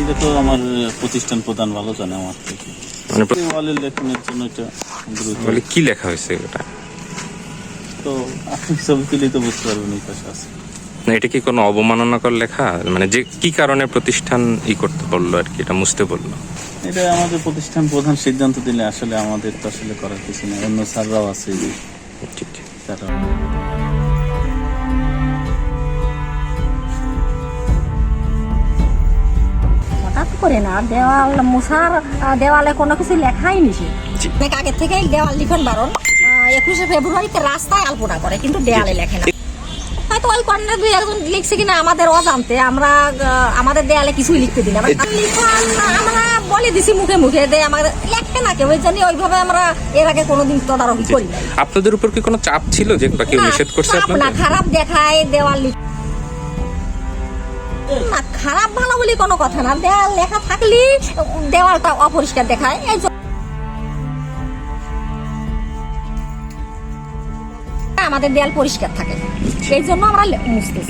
এটা তো আমার প্রতিষ্ঠান প্রধান ভালো জানে আমার। থেকে মানে ওয়ালের লেখনের জন্য এটা বলে কি লেখা হয়েছে এটা? তো আপনি ছবি তুলেই তো বুঝতে পারবেন এই পাশে আছে। না এটা কি কোনো অবমাননাকর লেখা? মানে যে কি কারণে প্রতিষ্ঠান ই করতে বলল আর কি? এটা মুছতে বলল। এটা আমাদের প্রতিষ্ঠান প্রধান সিদ্ধান্ত দিলে আসলে আমাদের তো আসলে করার কিছু নেই। অন্য স্যাররাও আছে। তারা করে না দেওয়াল মশার দেওয়ালে কোনো কিছু লেখাই নিছে জি। অনেক আগে থেকেই দেওয়াল লিখন বারণ। একুশে ফেব্রুয়ারিতে রাস্তায় আলপনা করে কিন্তু দেয়ালে লেখে না। হয়তো দুই একজন লিখছে কিনা আমাদের অজান্তে আমরা আমাদের দেয়ালে কিছুই লিখতে দিই না। আমরা বলে দিছি মুখে মুখে যে আমাদের লেখে না কেউ জন্য ওইভাবে আমরা এর আগে কোনোদিন তদারকি করি। আপনাদের উপর কি কোনো চাপ ছিল যে কেউ নিষেধ করছে খারাপ দেখায় দেওয়াল লিখ- না খারাপ ভালো বলি, কোনো কথা না। দেয়াল লেখা থাকলেই দেওয়ালটা অপরিষ্কার দেখায়। এই আমাদের দেয়াল পরিষ্কার থাকে। সেই জন্য আমরা মুসলিম